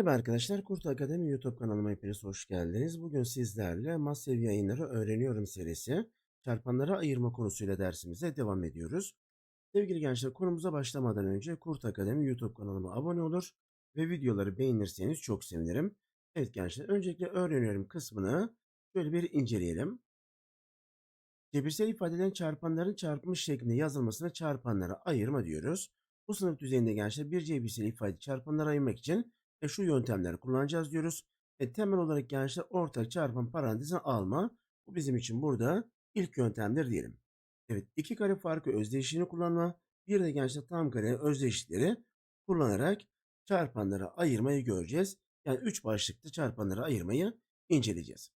Merhaba arkadaşlar, Kurt Akademi YouTube kanalıma hepiniz hoş geldiniz. Bugün sizlerle Massev Yayınları Öğreniyorum serisi çarpanlara ayırma konusuyla dersimize devam ediyoruz. Sevgili gençler konumuza başlamadan önce Kurt Akademi YouTube kanalıma abone olur ve videoları beğenirseniz çok sevinirim. Evet gençler öncelikle öğreniyorum kısmını şöyle bir inceleyelim. Cebirsel ifadelerin çarpanların çarpmış şeklinde yazılmasına çarpanlara ayırma diyoruz. Bu sınıf düzeyinde gençler bir cebirsel ifade çarpanlara ayırmak için e, şu yöntemleri kullanacağız diyoruz. E, temel olarak gençler ortak çarpan parantezine alma. Bu bizim için burada ilk yöntemdir diyelim. Evet iki kare farkı özdeşliğini kullanma. Bir de gençler tam kare özdeşlikleri kullanarak çarpanlara ayırmayı göreceğiz. Yani üç başlıklı çarpanlara ayırmayı inceleyeceğiz.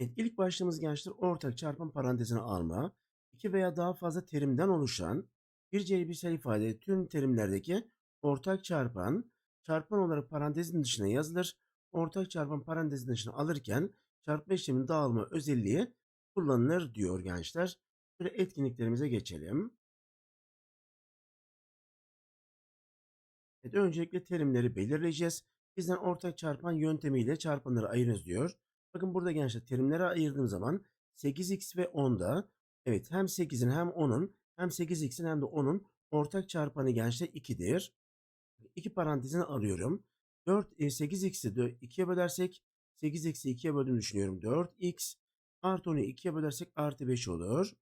Evet, ilk başlığımız gençler ortak çarpan parantezine alma. İki veya daha fazla terimden oluşan bir cebirsel ifade tüm terimlerdeki ortak çarpan çarpan olarak parantezin dışına yazılır. Ortak çarpan parantezin dışına alırken çarpma işleminin dağılma özelliği kullanılır diyor gençler. Şöyle etkinliklerimize geçelim. Evet, öncelikle terimleri belirleyeceğiz. Bizden ortak çarpan yöntemiyle çarpanları ayırınız diyor. Bakın burada gençler terimleri ayırdığım zaman 8x ve 10'da evet hem 8'in hem 10'un hem 8x'in hem de 10'un ortak çarpanı gençler 2'dir. 2 parantezini alıyorum. 4, e, 8x'i 2'ye bölersek 8x'i 2'ye böldüğünü düşünüyorum. 4x artı 10'u 2'ye bölersek artı 5 olur.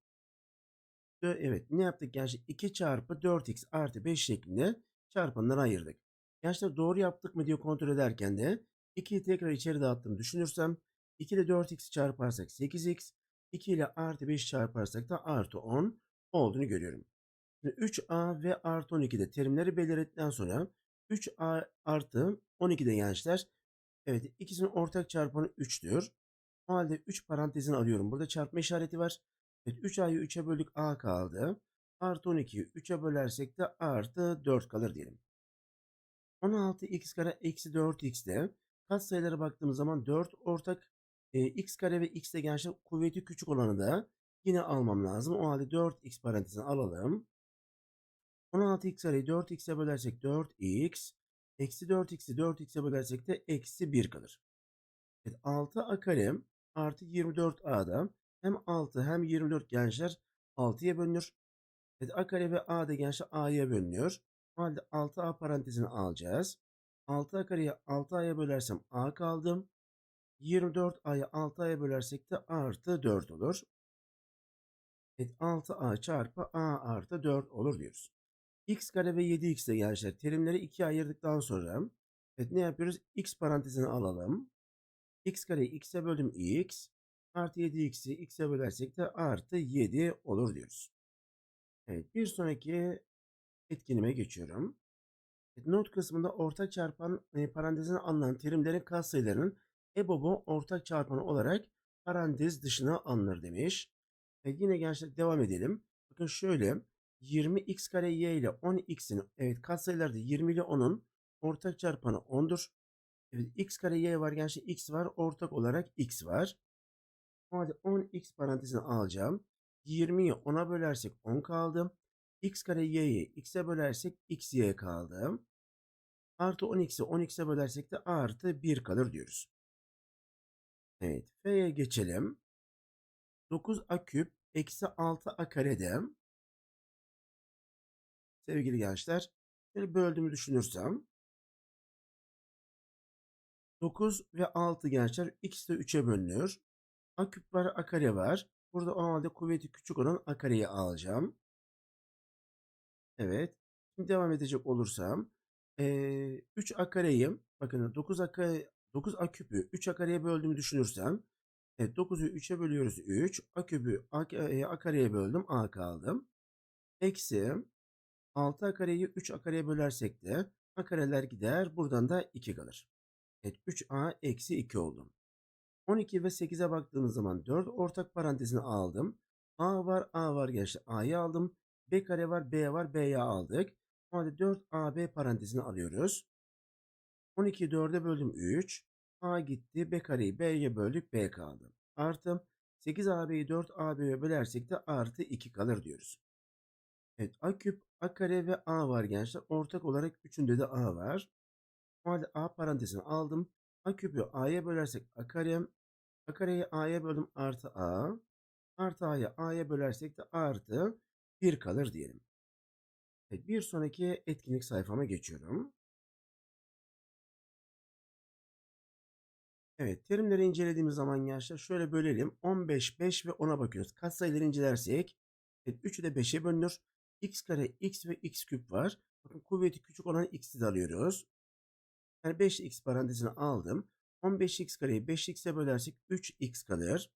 Evet ne yaptık gençler? 2 çarpı 4x artı 5 şeklinde çarpanları ayırdık. Gençler doğru yaptık mı diye kontrol ederken de 2'yi tekrar içeri dağıttığımı düşünürsem 2 ile 4x çarparsak 8x 2 ile artı 5 çarparsak da artı 10 olduğunu görüyorum. Şimdi 3a ve artı 12'de terimleri belirledikten sonra 3a artı 12'de gençler evet ikisinin ortak çarpanı 3'tür. O halde 3 parantezini alıyorum. Burada çarpma işareti var. Evet 3a'yı 3'e böldük a kaldı. Artı 12'yi 3'e bölersek de artı 4 kalır diyelim. 16x kare eksi 4x'de katsayılara baktığımız zaman 4 ortak e, x kare ve x de gençler kuvveti küçük olanı da yine almam lazım. O halde 4x parantezini alalım. 16x kareyi 4x'e bölersek 4x. Eksi 4x'i 4x'e bölersek de eksi 1 kalır. Evet 6a kare artı 24a'da hem 6 hem 24 gençler 6'ya bölünür. Evet a kare ve a da gençler a'ya bölünüyor. O halde 6a parantezini alacağız. 6a kareyi 6a'ya bölersem a kaldım. 24a'yı 6a'ya bölersek de artı 4 olur. Evet 6a çarpı a artı 4 olur diyoruz x kare ve 7x de gençler terimleri ikiye ayırdıktan sonra evet ne yapıyoruz? x parantezini alalım. x kareyi x'e böldüm x artı 7x'i x'e bölersek de artı 7 olur diyoruz. Evet bir sonraki etkinime geçiyorum. Evet, not kısmında ortak çarpan e, parantezine alınan terimlerin katsayılarının EBOB'u ortak çarpanı olarak parantez dışına alınır demiş. Evet, yine gençler devam edelim. Bakın şöyle 20x kare y ile 10x'in evet katsayılarda 20 ile 10'un ortak çarpanı 10'dur. Evet x kare y var gençler x var ortak olarak x var. O halde 10x parantezini alacağım. 20'yi 10'a bölersek 10 kaldı. x kare y'yi x'e bölersek x y kaldı. Artı 10x'i 10x'e bölersek de artı 1 kalır diyoruz. Evet f'ye geçelim. 9a küp eksi 6a karede sevgili gençler. Şöyle böldüğümü düşünürsem 9 ve 6 gençler x de 3'e bölünüyor. A küp var, a kare var. Burada o halde kuvveti küçük olan a alacağım. Evet. Şimdi devam edecek olursam ee, 3 a bakın 9 a kare 9 a küpü 3 a böldüğümü düşünürsem evet 9'u 3'e bölüyoruz 3 a küpü a, böldüm a kaldım. Eksi 6a kareyi 3a kareye bölersek de a kareler gider. Buradan da 2 kalır. Evet 3a eksi 2 oldu. 12 ve 8'e baktığımız zaman 4 ortak parantezini aldım. a var a var gençler a'yı aldım. b kare var b var b'yi aldık. O halde 4ab parantezini alıyoruz. 12'yi 4'e böldüm 3. a gitti b kareyi b'ye böldük b kaldı. Artı 8ab'yi 4ab'ye bölersek de artı 2 kalır diyoruz. Evet a küp, a kare ve a var gençler. Ortak olarak üçünde de a var. O halde a parantezini aldım. a küpü a'ya bölersek a kare. a kareyi a'ya böldüm artı a. Artı a'ya a'ya bölersek de artı 1 kalır diyelim. Evet, bir sonraki etkinlik sayfama geçiyorum. Evet, terimleri incelediğimiz zaman gençler şöyle bölelim. 15, 5 ve 10'a bakıyoruz. Katsayıları incelersek evet, 3'ü de 5'e bölünür. X kare, x ve x küp var. Bakın kuvveti küçük olan x'i de alıyoruz. Yani 5x parantezine aldım. 15x kareyi 5x'e bölersek 3x kalır.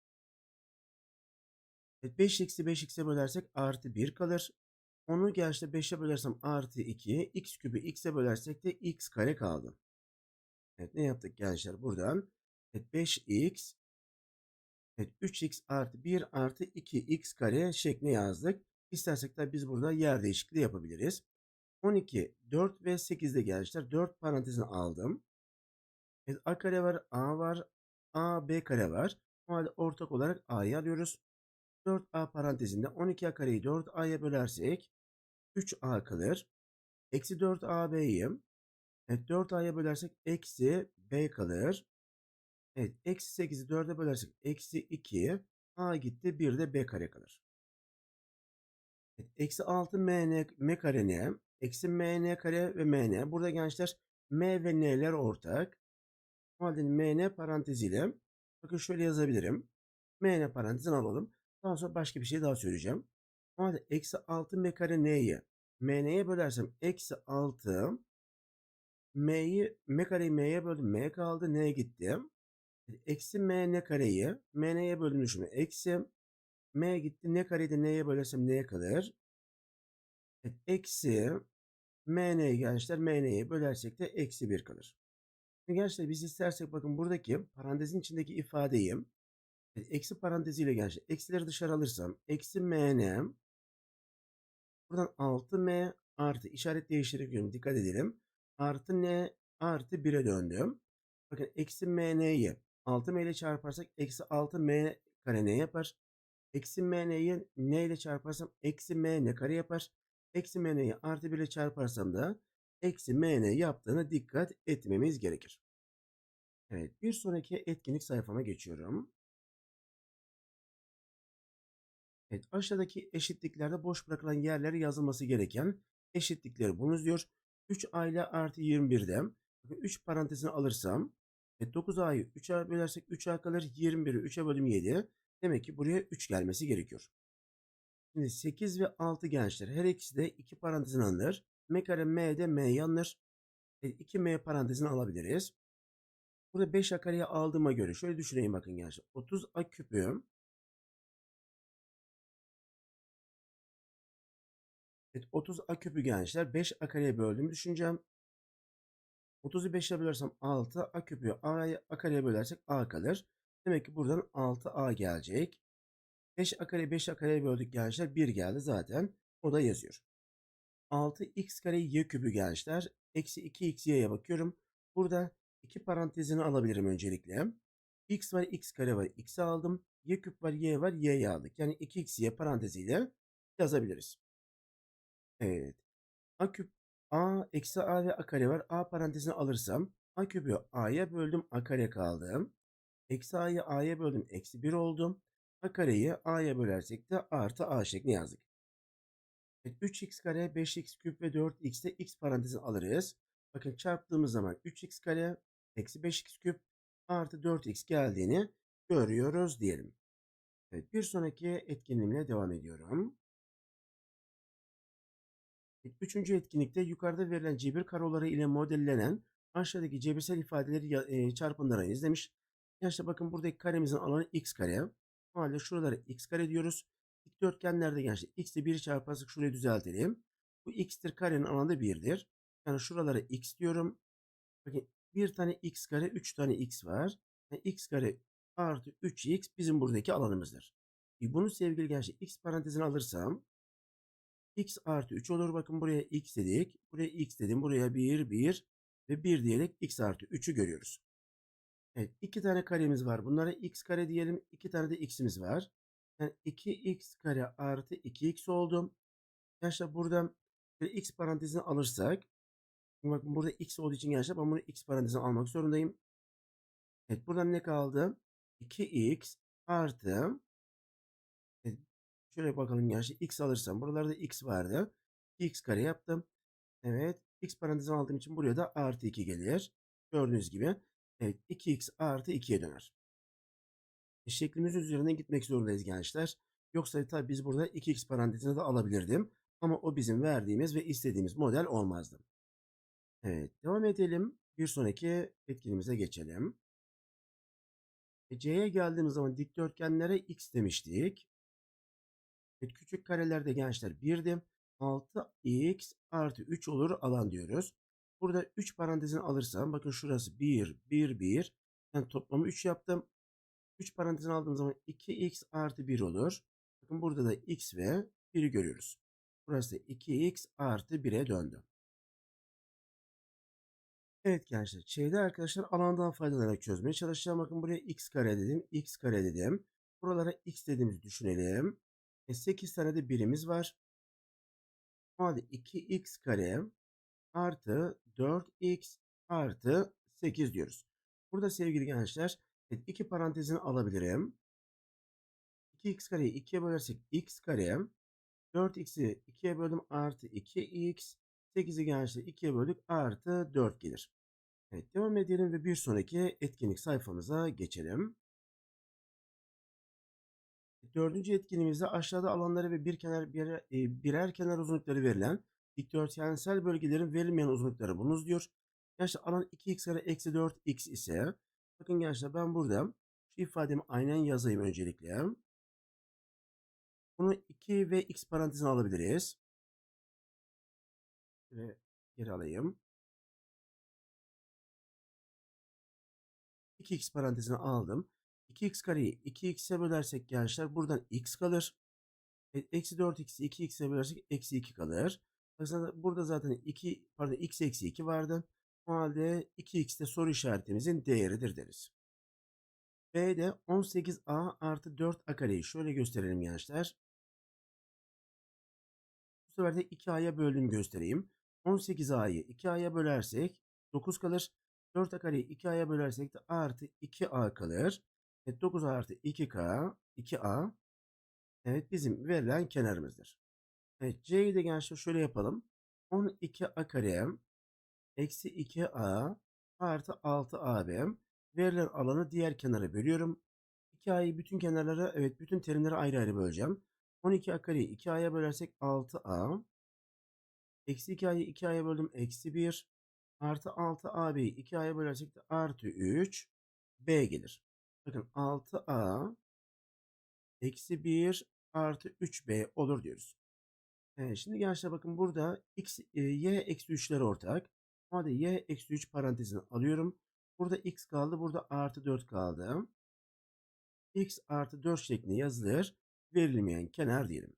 Evet, 5x'i 5x'e bölersek artı 1 kalır. Onu gençler 5'e bölersem artı 2. x küpü x'e bölersek de x kare kaldı. Evet ne yaptık gençler buradan? Evet 5x evet 3x artı 1 artı 2x kare şeklinde yazdık. İstersek de biz burada yer değişikliği yapabiliriz. 12, 4 ve 8'de gençler 4 parantezini aldım. Evet, a kare var, a var, a, b kare var. O halde ortak olarak a'yı alıyoruz. 4a parantezinde 12a kareyi 4a'ya bölersek 3a kalır. Eksi 4ab'yi evet, 4a'ya bölersek eksi b kalır. Evet eksi 8'i 4'e bölersek eksi 2 a gitti 1 de b kare kalır. Eksi 6 mn m kare ne? Eksi mn kare ve mn. Burada gençler m ve n'ler ortak. O halde mn paranteziyle bakın şöyle yazabilirim. mn parantezini alalım. Daha sonra başka bir şey daha söyleyeceğim. O halde eksi 6 m kare n'yi m'ye bölersem eksi 6 m'yi m kareyi m'ye böldüm. m kaldı. n gitti. Eksi m n kareyi m n'ye böldüm düşünme. Eksi m gitti. n kareyi de n'ye bölersem n kalır. Evet, eksi m n gençler m n'ye bölersek de eksi 1 kalır. Şimdi gençler biz istersek bakın buradaki parantezin içindeki ifadeyi evet, eksi paranteziyle gençler eksileri dışarı alırsam eksi m n buradan 6m artı işaret değiştiriyorum dikkat edelim. Artı n artı 1'e döndüm. Bakın eksi m n'yi 6m ile çarparsak eksi 6m kare ne yapar? Eksi m n'yi n ile çarparsam eksi m n kare yapar. Eksi m n'yi artı 1 ile çarparsam da eksi m n yaptığına dikkat etmemiz gerekir. Evet bir sonraki etkinlik sayfama geçiyorum. Evet aşağıdaki eşitliklerde boş bırakılan yerlere yazılması gereken eşitlikleri bulunuz diyor. 3a ile artı 21'de 3 parantezini alırsam e 9a'yı 3'e bölersek 3a kalır. 21'i 3'e bölüm 7. Demek ki buraya 3 gelmesi gerekiyor. Şimdi 8 ve 6 gençler her ikisi de 2 parantezin alınır. M kare M'de M'yi alınır. E 2M parantezini alabiliriz. Burada 5 a kareyi aldığıma göre şöyle düşüneyim bakın gençler. 30 a küpü Evet 30 a küpü gençler 5 a kareye böldüğümü düşüneceğim. 30'u 5'e bölersem 6. A küpü A'ya A kareye bölersek A kalır. Demek ki buradan 6A gelecek. 5 A kare 5 A kareye böldük gençler. 1 geldi zaten. O da yazıyor. 6x kare y küpü gençler. Eksi 2xy'ye bakıyorum. Burada iki parantezini alabilirim öncelikle. x var x kare var x'i aldım. y küp var y var y'yi aldık. Yani 2xy paranteziyle yazabiliriz. Evet. A küp a eksi a ve a kare var. a parantezini alırsam a küpü a'ya böldüm a kare kaldı. Eksi a'yı a'ya böldüm eksi 1 oldum. a kareyi a'ya bölersek de artı a şeklinde yazdık. Evet, 3x kare 5x küp ve 4x de x parantezini alırız. Bakın çarptığımız zaman 3x kare eksi 5x küp artı 4x geldiğini görüyoruz diyelim. Evet, bir sonraki etkinliğimle devam ediyorum. Üçüncü etkinlikte yukarıda verilen cebir karoları ile modellenen aşağıdaki cebirsel ifadeleri çarpımlarını demiş. Gençler bakın buradaki karemizin alanı x kare. O halde şuralara x kare diyoruz. Dikdörtgenlerde gençler x ile 1'i çarparsak şurayı düzeltelim. Bu x'tir karenin alanı da 1'dir. Yani şuralara x diyorum. Bakın bir tane x kare 3 tane x var. Yani x kare artı 3x bizim buradaki alanımızdır. E bunu sevgili gençler x parantezine alırsam x artı 3 olur. Bakın buraya x dedik. Buraya x dedim. Buraya 1, 1 ve 1 diyerek x artı 3'ü görüyoruz. Evet. iki tane karemiz var. Bunlara x kare diyelim. iki tane de x'imiz var. Yani 2x kare artı 2x oldu. Arkadaşlar buradan x parantezini alırsak bakın burada x olduğu için gençler ben bunu x parantezine almak zorundayım. Evet buradan ne kaldı? 2x artı evet, şöyle bakalım gençler x alırsam buralarda x vardı. x kare yaptım. Evet x parantezine aldığım için buraya da artı 2 gelir. Gördüğünüz gibi evet 2x artı 2'ye döner. E, şeklimizin üzerinden gitmek zorundayız gençler. Yoksa tabii biz burada 2x parantezine de alabilirdim. Ama o bizim verdiğimiz ve istediğimiz model olmazdı. Evet devam edelim. Bir sonraki etkinimize geçelim. E, C'ye geldiğimiz zaman dikdörtgenlere x demiştik. Evet, küçük karelerde gençler 1'di. 6x artı 3 olur alan diyoruz. Burada 3 parantezini alırsam bakın şurası 1, 1, 1. Yani toplamı 3 yaptım. 3 parantezini aldığım zaman 2x artı 1 olur. Bakın burada da x ve 1'i görüyoruz. Burası da 2x artı 1'e döndü. Evet gençler, şeyde arkadaşlar alandan faydalanarak çözmeye çalışacağım. Bakın buraya x kare dedim, x kare dedim. Buralara x dediğimizi düşünelim. E 8 tane de birimiz var. O halde 2x kare artı 4x artı 8 diyoruz. Burada sevgili gençler, evet, iki parantezini alabilirim. 2x kareyi 2'ye bölersek x kare. 4x'i 2'ye böldüm artı 2x. 8'i gençler 2'ye böldük artı 4 gelir. Evet devam edelim ve bir sonraki etkinlik sayfamıza geçelim. Dördüncü etkinliğimizde aşağıda alanları ve bir kenar birer, birer kenar uzunlukları verilen dikdörtgensel bölgelerin verilmeyen uzunlukları bulunuz diyor. Gençler alan 2x kare eksi 4x ise bakın gençler ben burada şu ifademi aynen yazayım öncelikle. Bunu 2 ve x parantezine alabiliriz. Şöyle geri alayım. 2x parantezine aldım. 2x kareyi 2x'e bölersek gençler buradan x kalır. E, eksi 4x'i 2x'e bölersek eksi 2 kalır. Burada zaten 2 pardon x eksi 2 vardı. O halde 2x de soru işaretimizin değeridir deriz. B'de 18a artı 4a kareyi şöyle gösterelim gençler. Bu sefer de 2a'ya böldüğümü göstereyim. 18a'yı 2a'ya bölersek 9 kalır. 4a kareyi 2a'ya bölersek de artı 2a kalır. Evet 9 artı 2k 2a evet bizim verilen kenarımızdır. Evet c'yi de gençler şöyle yapalım. 12a kare eksi 2a artı 6ab verilen alanı diğer kenara bölüyorum. 2a'yı bütün kenarlara evet bütün terimleri ayrı ayrı böleceğim. 12a kareyi 2a'ya bölersek 6a eksi 2a'yı 2a'ya böldüm eksi 1 artı 6ab'yi 2a'ya bölersek de artı 3 b gelir. Bakın 6a eksi 1 artı 3b olur diyoruz. Evet, şimdi gençler bakın burada x, e, y eksi 3'ler ortak. Hadi y eksi 3 parantezini alıyorum. Burada x kaldı. Burada artı 4 kaldı. x artı 4 şeklinde yazılır. Verilmeyen kenar diyelim.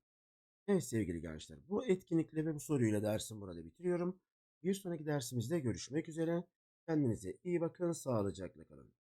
Evet sevgili gençler bu etkinlikle ve bu soruyla dersim burada bitiriyorum. Bir sonraki dersimizde görüşmek üzere. Kendinize iyi bakın. Sağlıcakla kalın.